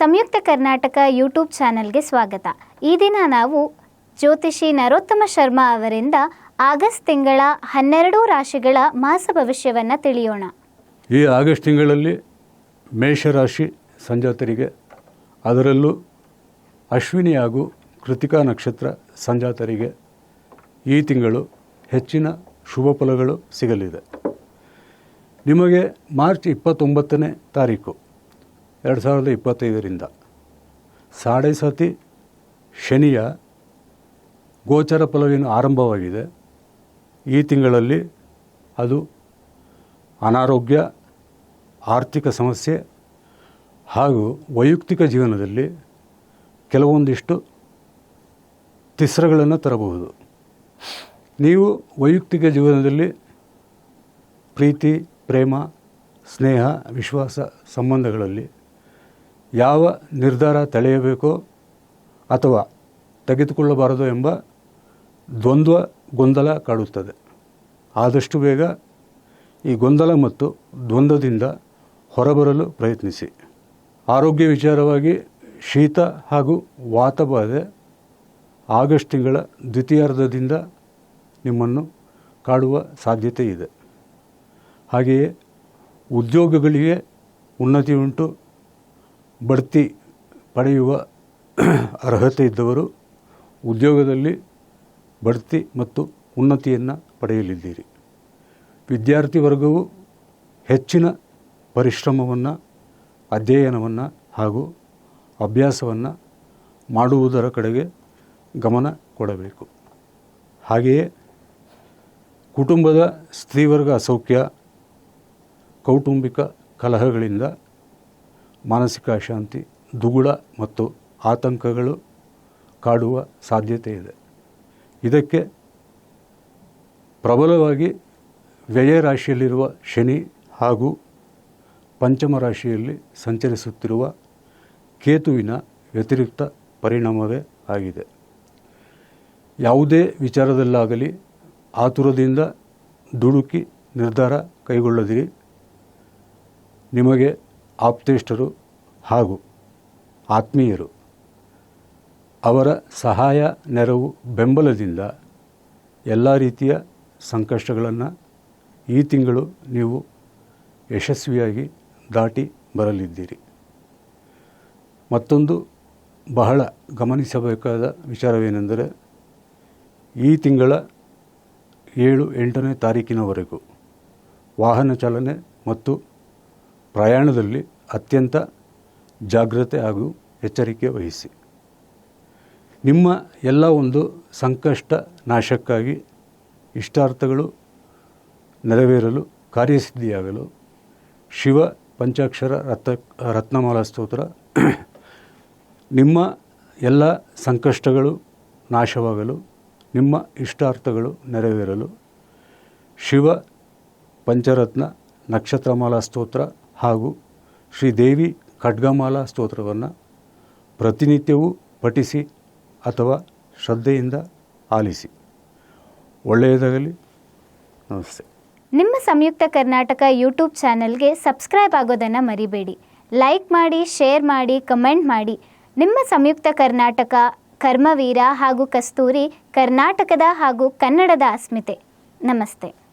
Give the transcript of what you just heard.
ಸಂಯುಕ್ತ Karnataka YouTube ಚಾನೆಲ್ಗೆ ಸ್ವಾಗತ. ಈ ದಿನ ನಾವು ಜ್ಯೋತಿಷಿ ನರೋತ್ತಮ ಶರ್ಮಾ ಅವರಿಂದ ಆಗಸ್ಟ್ ತಿಂಗಳ ಹನ್ನೆರಡು ರಾಶಿಗಳ ಮಾಸ ಭವಿಷ್ಯವನ್ನು ತಿಳಿಯೋಣ. ಈ ಆಗಸ್ಟ್ ತಿಂಗಳಲ್ಲಿ ಮೇಷರಾಶಿ ಸಂಜಾತರಿಗೆ, ಅದರಲ್ಲೂ ಅಶ್ವಿನಿ ಹಾಗೂ ಕೃತಿಕಾ ನಕ್ಷತ್ರ ಸಂಜಾತರಿಗೆ ಈ ತಿಂಗಳು ಹೆಚ್ಚಿನ ಶುಭ ಫಲಗಳು ಸಿಗಲಿದೆ. ನಿಮಗೆ ಮಾರ್ಚ್ ಇಪ್ಪತ್ತೊಂಬತ್ತನೇ ತಾರೀಕು. ಎರಡು ಸಾವಿರದ ಇಪ್ಪತ್ತೈದರಿಂದ. ಸಾಡೆ ಸತಿ ಶನಿಯ ಗೋಚರ ಫಲವೇನು ಆರಂಭವಾಗಿದೆ. ಈ ತಿಂಗಳಲ್ಲಿ ಅದು ಅನಾರೋಗ್ಯ, ಆರ್ಥಿಕ ಸಮಸ್ಯೆ ಹಾಗೂ ವೈಯಕ್ತಿಕ ಜೀವನದಲ್ಲಿ ಕೆಲವೊಂದಿಷ್ಟು ತಿಸ್ರಗಳನ್ನು ತರಬಹುದು. ನೀವು ವೈಯಕ್ತಿಕ ಜೀವನದಲ್ಲಿ ಪ್ರೀತಿ, ಪ್ರೇಮ, ಸ್ನೇಹ, ವಿಶ್ವಾಸ ಸಂಬಂಧಗಳಲ್ಲಿ ಯಾವ ನಿರ್ಧಾರ ತಳೆಯಬೇಕೋ ಅಥವಾ ತೆಗೆದುಕೊಳ್ಳಬಾರದು ಎಂಬ ದ್ವಂದ್ವ ಗೊಂದಲ ಕಾಡುತ್ತದೆ. ಆದಷ್ಟು ಬೇಗ ಈ ಗೊಂದಲ ಮತ್ತು ದ್ವಂದ್ವದಿಂದ ಹೊರಬರಲು ಪ್ರಯತ್ನಿಸಿ. ಆರೋಗ್ಯ ವಿಚಾರವಾಗಿ ಶೀತ ಹಾಗೂ ವಾತಬಾಧೆ ಆಗಸ್ಟ್ ತಿಂಗಳ ದ್ವಿತೀಯಾರ್ಧದಿಂದ ನಿಮ್ಮನ್ನು ಕಾಡುವ ಸಾಧ್ಯತೆ ಇದೆ ಹಾಗೆಯೇ ಉದ್ಯೋಗಗಳಿಗೆ ಉನ್ನತಿ ಉಂಟು ಬಡ್ತಿ ಪಡೆಯುವ ಅರ್ಹತೆ ಇದ್ದವರು ಉದ್ಯೋಗದಲ್ಲಿ ಬಡ್ತಿ ಮತ್ತು ಉನ್ನತಿಯನ್ನು ಪಡೆಯಲಿದ್ದೀರಿ. ವಿದ್ಯಾರ್ಥಿ ವರ್ಗವು ಹೆಚ್ಚಿನ ಪರಿಶ್ರಮವನ್ನು, ಅಧ್ಯಯನವನ್ನು ಹಾಗೂ ಅಭ್ಯಾಸವನ್ನು ಮಾಡುವುದರ ಕಡೆಗೆ ಗಮನ ಕೊಡಬೇಕು. ಹಾಗೆಯೇ ಕುಟುಂಬದ ಸ್ತ್ರೀವರ್ಗ ಅಸೌಖ್ಯ, ಕೌಟುಂಬಿಕ ಕಲಹಗಳಿಂದ ಮಾನಸಿಕ ಅಶಾಂತಿ ದುಗುಡ ಮತ್ತು ಆತಂಕಗಳು ಕಾಡುವ ಸಾಧ್ಯತೆ ಇದೆ. ಇದಕ್ಕೆ ಪ್ರಬಲವಾಗಿ ವ್ಯಯ ರಾಶಿಯಲ್ಲಿರುವ ಶನಿ ಹಾಗೂ ಪಂಚಮ ರಾಶಿಯಲ್ಲಿ ಸಂಚರಿಸುತ್ತಿರುವ ಕೇತುವಿನ ವ್ಯತಿರಿಕ್ತ ಪರಿಣಾಮವೇ ಆಗಿದೆ. ಯಾವುದೇ ವಿಚಾರದಲ್ಲಾಗಲಿ ಆತುರದಿಂದ ದುಡುಕಿ ನಿರ್ಧಾರ ಕೈಗೊಳ್ಳದಿರಿ. ನಿಮಗೆ ಆಪ್ತೇಷ್ಟರು ಹಾಗೂ ಆತ್ಮೀಯರು ಅವರ ಸಹಾಯ, ನೆರವು, ಬೆಂಬಲದಿಂದ ಎಲ್ಲ ರೀತಿಯ ಸಂಕಷ್ಟಗಳನ್ನು ಈ ತಿಂಗಳು ನೀವು ಯಶಸ್ವಿಯಾಗಿ ದಾಟಿ ಬರಲಿದ್ದೀರಿ. ಮತ್ತೊಂದು ಬಹಳ ಗಮನಿಸಬೇಕಾದ ವಿಚಾರವೇನೆಂದರೆ, ಈ ತಿಂಗಳ ಏಳು ಎಂಟನೇ ತಾರೀಕಿನವರೆಗೂ ವಾಹನ ಚಾಲನೆ ಮತ್ತು ಪ್ರಯಾಣದಲ್ಲಿ ಅತ್ಯಂತ ಜಾಗ್ರತೆ ಹಾಗೂ ಎಚ್ಚರಿಕೆ ವಹಿಸಿ. ನಿಮ್ಮ ಎಲ್ಲ ಒಂದು ಸಂಕಷ್ಟ ನಾಶಕ್ಕಾಗಿ ಇಷ್ಟಾರ್ಥಗಳು ನೆರವೇರಲು, ಕಾರ್ಯಸಿದ್ಧಿಯಾಗಲು ಶಿವ ಪಂಚಾಕ್ಷರ ರತ್ನ, ರತ್ನಮಾಲಾ ಸ್ತೋತ್ರ. ನಿಮ್ಮ ಎಲ್ಲ ಸಂಕಷ್ಟಗಳು ನಾಶವಾಗಲು, ನಿಮ್ಮ ಇಷ್ಟಾರ್ಥಗಳು ನೆರವೇರಲು ಶಿವ ಪಂಚರತ್ನ ನಕ್ಷತ್ರಮಾಲಾ ಸ್ತೋತ್ರ. ಹಾಗೂ ಶ್ರೀದೇವಿ ಖಡ್ಗಮಾಲಾ ಸ್ತೋತ್ರವನ್ನು ಪ್ರತಿನಿತ್ಯವೂ ಪಠಿಸಿ ಅಥವಾ ಶ್ರದ್ಧೆಯಿಂದ ಆಲಿಸಿ. ಒಳ್ಳೆಯದಾಗಲಿ. ನಮಸ್ತೆ. ನಿಮ್ಮ ಸಂಯುಕ್ತ ಕರ್ನಾಟಕ ಯೂಟ್ಯೂಬ್ ಚಾನೆಲ್ಗೆ ಸಬ್ಸ್ಕ್ರೈಬ್ ಆಗೋದನ್ನು ಮರಿಬೇಡಿ. ಲೈಕ್ ಮಾಡಿ, ಶೇರ್ ಮಾಡಿ, ಕಮೆಂಟ್ ಮಾಡಿ. ನಿಮ್ಮ ಸಂಯುಕ್ತ ಕರ್ನಾಟಕ, ಕರ್ಮವೀರ ಹಾಗೂ ಕಸ್ತೂರಿ ಕರ್ನಾಟಕದ ಹಾಗೂ ಕನ್ನಡದ ಅಸ್ಮಿತೆ. ನಮಸ್ತೆ.